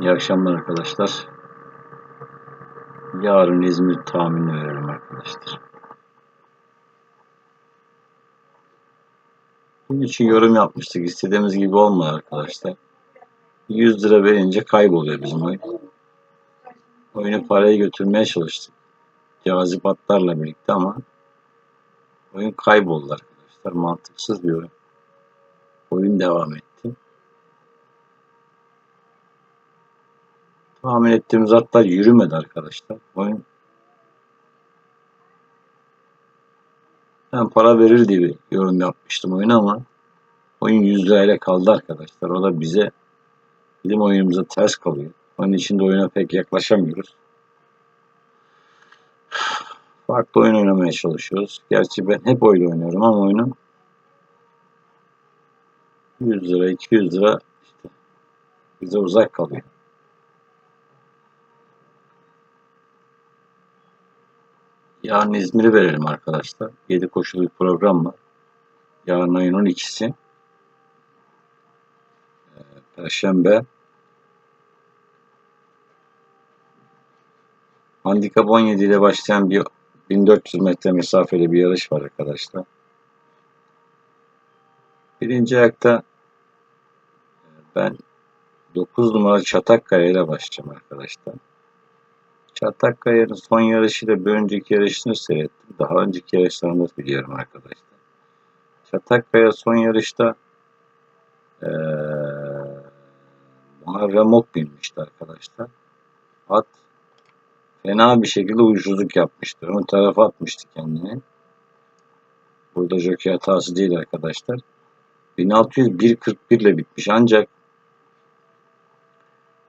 İyi akşamlar arkadaşlar. Yarın İzmir tahmini verelim arkadaşlar. Bunun için yorum yapmıştık. İstediğimiz gibi olmadı arkadaşlar. 100 lira verince kayboluyor bizim oyun. Oyunu paraya götürmeye çalıştık. Cazip atlarla birlikte ama oyun kayboldu arkadaşlar. Mantıksız bir oyun. Oyun devam etti. Tahmin ettiğimiz atlar yürümedi arkadaşlar. Oyun ben para verir diye bir yorum yapmıştım oyuna ama oyun 100 lirayla kaldı arkadaşlar. O da bize bizim oyunumuza ters kalıyor. Onun için de oyuna pek yaklaşamıyoruz. Farklı oyun oynamaya çalışıyoruz. Gerçi ben hep oyun oynuyorum ama oyunu 100 lira, 200 lira işte bize uzak kalıyor. Yarın İzmir'i verelim arkadaşlar. 7 koşulu bir program var. Yarın ayın 12'si. Ee, Perşembe. Handikap 17 ile başlayan bir 1400 metre mesafeli bir yarış var arkadaşlar. Birinci ayakta e, ben 9 numara Çatakkaya ile başlayacağım arkadaşlar. Çatakkaya'nın son yarışıyla bir önceki yarışını seyrettim. Daha önceki yarışlarını da biliyorum arkadaşlar. Çatakkaya son yarışta ee, Muharrem Ok binmişti arkadaşlar. At fena bir şekilde ucuzluk yapmıştı. Ön tarafa atmıştı kendini. Burada jockey hatası değil arkadaşlar. 1600 1.41 ile bitmiş ancak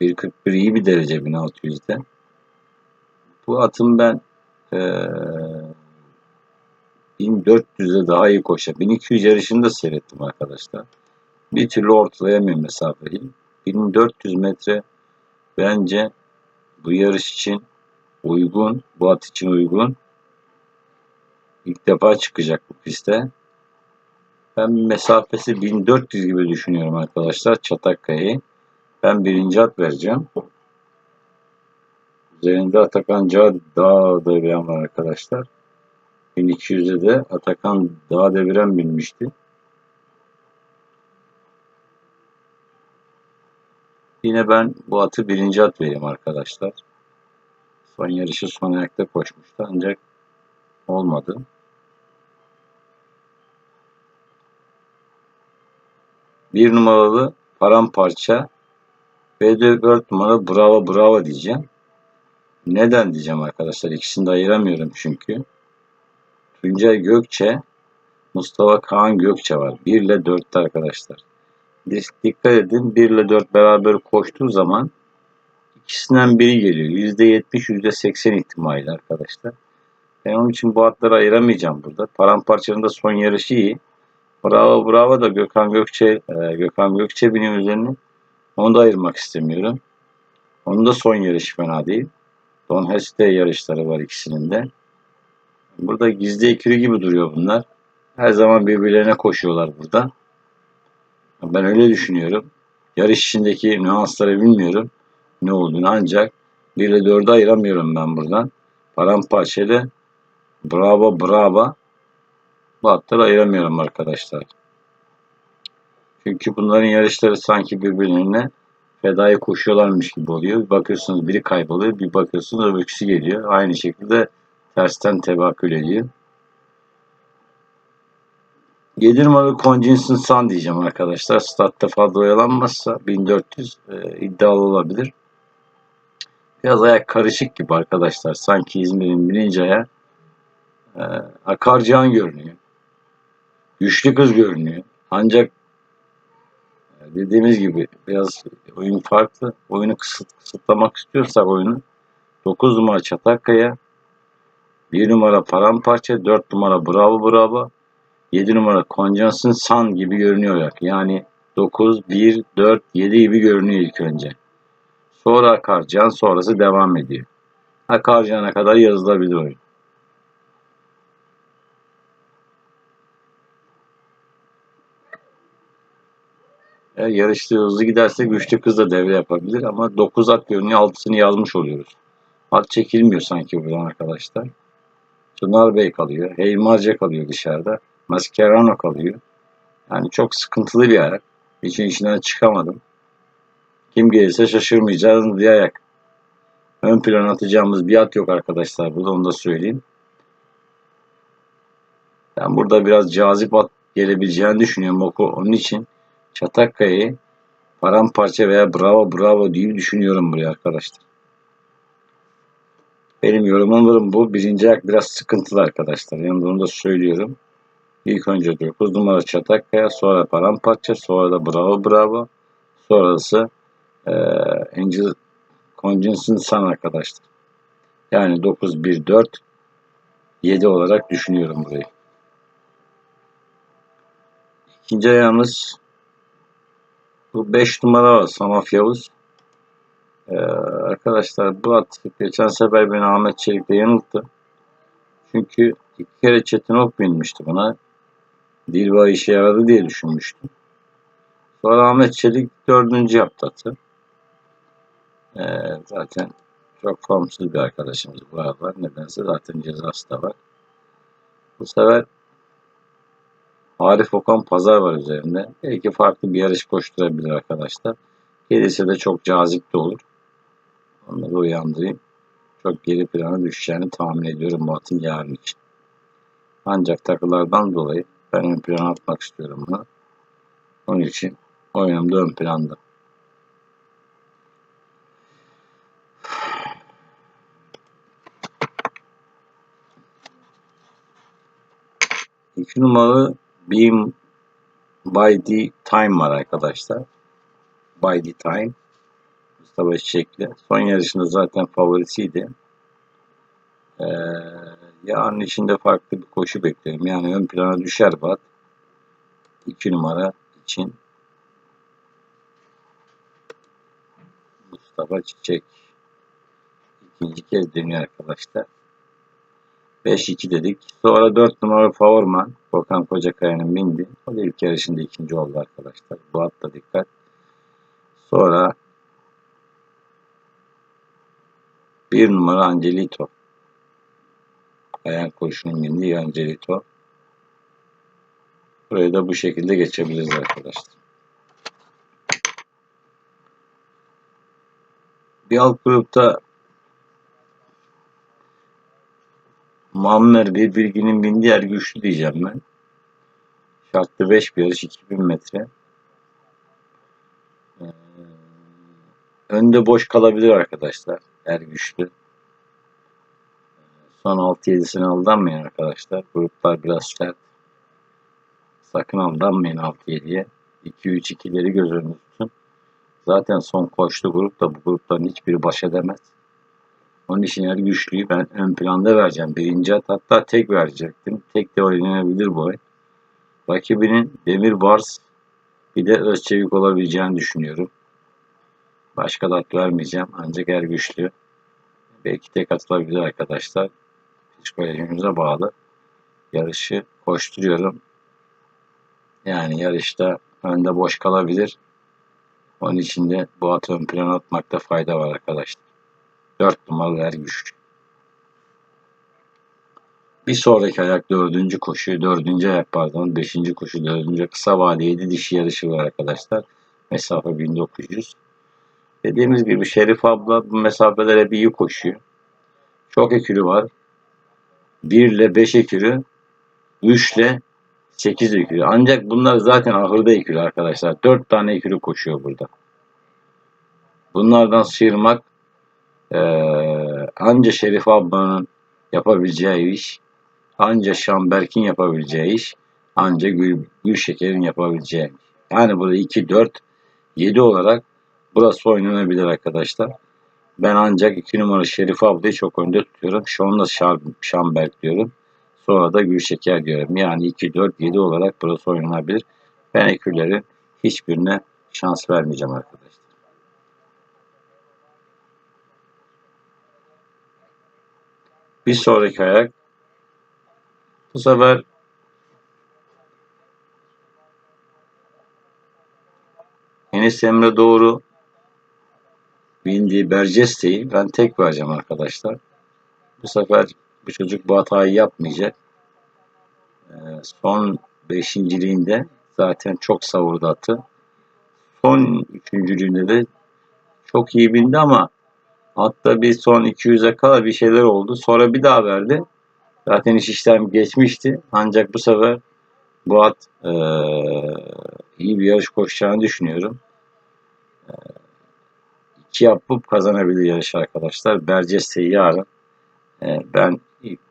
1.41 iyi bir derece 1600'de. Bu atın ben ee, 1400'de daha iyi koşar. 1200 yarışını da seyrettim arkadaşlar. Bir türlü ortalayamıyorum mesafeyi. 1400 metre bence bu yarış için uygun, bu at için uygun. İlk defa çıkacak bu piste. Ben mesafesi 1400 gibi düşünüyorum arkadaşlar Çatakkaya'yı. Ben birinci at vereceğim. Üzerinde Atakan Dağ deviren var arkadaşlar. 1200'de de Atakan Dağ deviren binmişti. Yine ben bu atı birinci at vereyim arkadaşlar. Son yarışı son ayakta koşmuştu ancak olmadı. Bir numaralı paramparça ve dört numara bravo bravo diyeceğim. Neden diyeceğim arkadaşlar. İkisini de ayıramıyorum çünkü. Tuncay Gökçe, Mustafa Kaan Gökçe var. 1 ile 4'te arkadaşlar. Dikkat edin 1 ile 4 beraber koştuğu zaman ikisinden biri geliyor. %70, %80 ihtimali arkadaşlar. Ben onun için bu atları ayıramayacağım burada. Paramparçanın da son yarışı iyi. Bravo bravo da Gökhan Gökçe e, Gökhan Gökçe benim üzerine. Onu da ayırmak istemiyorum. Onun da son yarışı fena değil. Don Heste yarışları var ikisinin de. Burada gizli ikili gibi duruyor bunlar. Her zaman birbirlerine koşuyorlar burada. Ben öyle düşünüyorum. Yarış içindeki nüansları bilmiyorum ne olduğunu ancak 1 ile 4'e ayıramıyorum ben buradan. Paramparçayla bravo bravo bu atları ayıramıyorum arkadaşlar. Çünkü bunların yarışları sanki birbirlerine fedaya koşuyorlarmış gibi oluyor. Bir bakıyorsunuz biri kayboluyor, bir bakıyorsunuz öbürküsü geliyor. Aynı şekilde tersten tebakül ediyor. 7 numaralı Conginson Sun diyeceğim arkadaşlar. Statta fazla oyalanmazsa 1400 e, iddialı olabilir. Biraz ayak karışık gibi arkadaşlar. Sanki İzmir'in birinci ayağı e, Akarcan görünüyor. Güçlü kız görünüyor. Ancak dediğimiz gibi biraz oyun farklı. Oyunu kısıt, kısıtlamak istiyorsak oyunu 9 numara Çatakkaya 1 numara Paramparça 4 numara Bravo Bravo 7 numara Conjohnson Sun gibi görünüyor. Yani 9, 1, 4, 7 gibi görünüyor ilk önce. Sonra Akarcan sonrası devam ediyor. Akarcan'a kadar yazılabilir oyun. Eğer yarışta hızlı giderse güçlü kız da devre yapabilir ama 9 at görünüyor 6'sını yazmış oluyoruz. At çekilmiyor sanki buradan arkadaşlar. Çınar Bey kalıyor. Heymarca kalıyor dışarıda. Mascherano kalıyor. Yani çok sıkıntılı bir ayak. İçin içinden çıkamadım. Kim gelirse şaşırmayacağız bir ayak. Ön plan atacağımız bir at yok arkadaşlar. Burada onu da söyleyeyim. Ben burada biraz cazip at gelebileceğini düşünüyorum. Oku. Onun için Çatakkaya'yı paramparça veya bravo bravo diye düşünüyorum buraya arkadaşlar. Benim yorumum bu. Birinci ayak biraz sıkıntılı arkadaşlar. Yani bunu da söylüyorum. İlk önce 9 numara Çatakkaya, sonra paramparça, sonra da bravo bravo. Sonrası e, Angel Congenson Sun arkadaşlar. Yani 9, 1, 4, 7 olarak düşünüyorum burayı. İkinci ayağımız bu 5 numara var Samaf Yavuz. Ee, arkadaşlar bu at geçen sefer beni Ahmet Çelik'le yanılttı. Çünkü iki kere Çetin Ok binmişti buna. Dilba işe yaradı diye düşünmüştüm. Sonra Ahmet Çelik dördüncü yaptı atı. Ee, zaten çok formsuz bir arkadaşımız bu aralar. Nedense zaten cezası da var. Bu sefer Arif Okan Pazar var üzerinde. Belki farklı bir yarış koşturabilir arkadaşlar. Gelirse de çok cazip de olur. Onları uyandırayım. Çok geri plana düşeceğini tahmin ediyorum bu atın yarın için. Ancak takılardan dolayı ben ön plana atmak istiyorum bunu. Onun için oyunum ön planda. İki numaralı Beam By The Time var arkadaşlar. By The Time. Mustafa Çiçekli. Son yarışında zaten favorisiydi. Ee, yarın içinde farklı bir koşu bekliyorum. Yani ön plana düşer Bat. 2 numara için Mustafa Çiçek ikinci kez dönüyor arkadaşlar. 5-2 dedik. Sonra 4 numara Favorman. Volkan Kocakaya'nın bindi. O da ilk yarışında ikinci oldu arkadaşlar. Bu atla dikkat. Sonra bir numara Angelito. Ayak koşunun bindiği Angelito. Burayı da bu şekilde geçebiliriz arkadaşlar. Bir alt grupta Muammer bir bilginin bindiği yer güçlü diyeceğim ben. Şartlı 5 bir yarış 2000 metre. Ee, önde boş kalabilir arkadaşlar. Er güçlü. Son 6-7'sine aldanmayın arkadaşlar. Gruplar biraz sert. Sakın aldanmayın 6-7'ye. 2-3-2'leri göz önünde tutun. Zaten son koştu grup da bu grupların hiçbiri baş edemez. Onun için her güçlüyü ben ön planda vereceğim. Birinci at hatta tek verecektim. Tek de oynanabilir bu ay. Rakibinin Demir Bars bir de Özçevik olabileceğini düşünüyorum. Başka da at vermeyeceğim. Ancak her güçlü. Belki tek atılabilir arkadaşlar. Psikolojimize bağlı. Yarışı koşturuyorum. Yani yarışta önde boş kalabilir. Onun için de bu atı ön plana atmakta fayda var arkadaşlar. 4 numaralı er güç. Bir sonraki ayak dördüncü koşu, dördüncü ayak pardon, beşinci koşu, dördüncü kısa vadeli dişi yarışı var arkadaşlar. Mesafe 1900. Dediğimiz gibi Şerif abla bu mesafelere bir iyi koşuyor. Çok ekürü var. 1 ile 5 ekürü, 3 ile 8 ekürü. Ancak bunlar zaten ahırda ekürü arkadaşlar. 4 tane ekürü koşuyor burada. Bunlardan sıyırmak ee, anca Şerif ablanın yapabileceği iş, anca Şamberk'in yapabileceği iş, anca Gül, Gül Şeker'in yapabileceği iş. Yani burada 2, 4, 7 olarak burası oynanabilir arkadaşlar. Ben ancak 2 numara Şerif ablayı çok önde tutuyorum. Şu anda Şamberk diyorum. Sonra da Gülşeker diyorum. Yani 2, 4, 7 olarak burası oynanabilir. Ben ekürlerin hiçbirine şans vermeyeceğim arkadaşlar. Bir sonraki ayak bu sefer Enis Emre Doğru bindiği Berceste'yi ben tek vereceğim arkadaşlar. Bu sefer bu çocuk bu hatayı yapmayacak. Ee, son beşinciliğinde zaten çok savurdu atı. Son üçüncülüğünde de çok iyi bindi ama hatta bir son 200'e kala bir şeyler oldu. Sonra bir daha verdi. Zaten iş işlem geçmişti. Ancak bu sefer bu at eee, iyi bir yarış koşacağını düşünüyorum. Eee, iki yapıp kazanabilir yarış arkadaşlar. Berceste'yi yarın eee, ben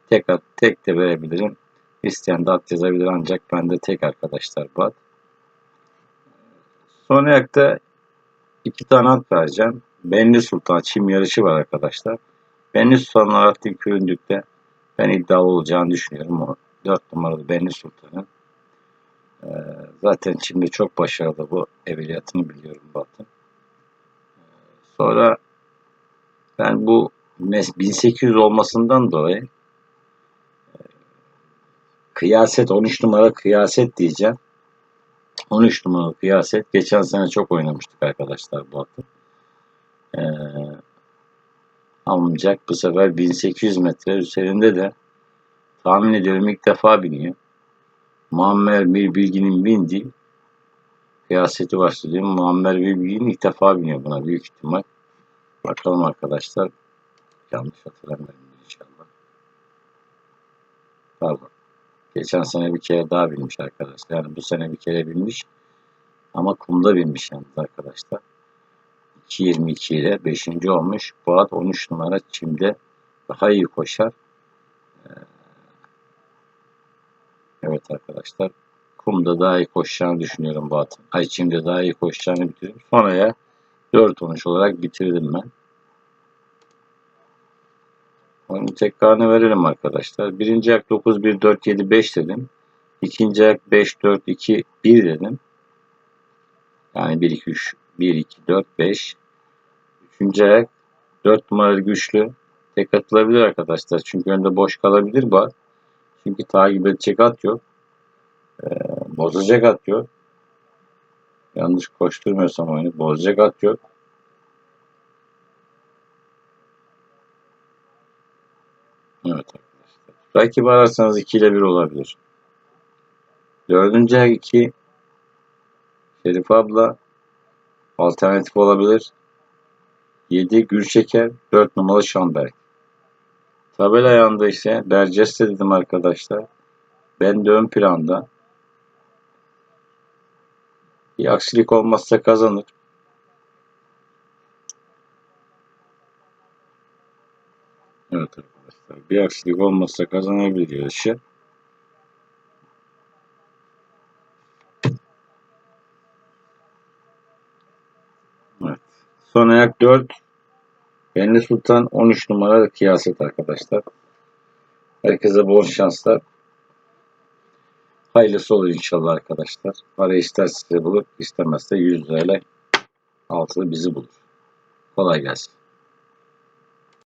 tek at, tek de verebilirim. İsteyen de at yazabilir ancak ben de tek arkadaşlar bu at. Son ayakta iki tane at vereceğim. Benli Sultan çim yarışı var arkadaşlar. Benli Sultan'la Araftin Küründük'te ben iddialı olacağını düşünüyorum. O 4 numaralı Benli Sultan'ın. Ee, zaten Çim'de çok başarılı bu evliyatını biliyorum Batı. Sonra ben bu mes- 1800 olmasından dolayı e, kıyaset 13 numara kıyaset diyeceğim. 13 numaralı kıyaset. Geçen sene çok oynamıştık arkadaşlar bu atı. Ee, ancak bu sefer 1800 metre üzerinde de tahmin ediyorum ilk defa biniyor. Muammer bir bilginin bindiği kıyaseti başlıyor. Muammer bir bilginin ilk defa biniyor buna büyük ihtimal. Bakalım arkadaşlar. Yanlış hatırlamıyorum inşallah. Pardon. Geçen sene bir kere daha binmiş arkadaşlar. Yani bu sene bir kere binmiş. Ama kumda binmiş yalnız arkadaşlar. 2.22 ile 5. olmuş. Bu at 13 numara çimde daha iyi koşar. Ee, Evet arkadaşlar. Kumda daha iyi koşacağını düşünüyorum bu atın. Ay çimde daha iyi koşacağını bitiriyorum. Sonraya 4-13 olarak bitirdim ben. Onun tekrarını verelim arkadaşlar. Birinci ayak 9, 1, 4, 7, 5 dedim. İkinci ayak 5, 4, 2, 1 dedim. Yani 1, 2, 3, 1, 2, 4, 5. Ayak 4 numaralı güçlü. Tek atılabilir arkadaşlar. Çünkü önde boş kalabilir bu at. Çünkü takip edecek at yok. Ee, bozacak at yok. Yanlış koşturmuyorsam oyunu bozacak at yok. Evet arkadaşlar. Rakibi ararsanız 2 ile 1 olabilir. Dördüncü ayak 2 Şerif abla alternatif olabilir. 7 Gülşeker 4 numaralı Şamberg. Tabela ayağında ise Berceste dedim arkadaşlar. Ben de ön planda. Bir aksilik olmazsa kazanır. Evet arkadaşlar. Bir aksilik olmazsa kazanabilir yarışı. Evet. Son ayak 4. Benli Sultan 13 numara kıyaset arkadaşlar. Herkese bol şanslar. Hayırlısı olur inşallah arkadaşlar. Para ister size bulur, istemezse 100 lirayla altılı bizi bulur. Kolay gelsin.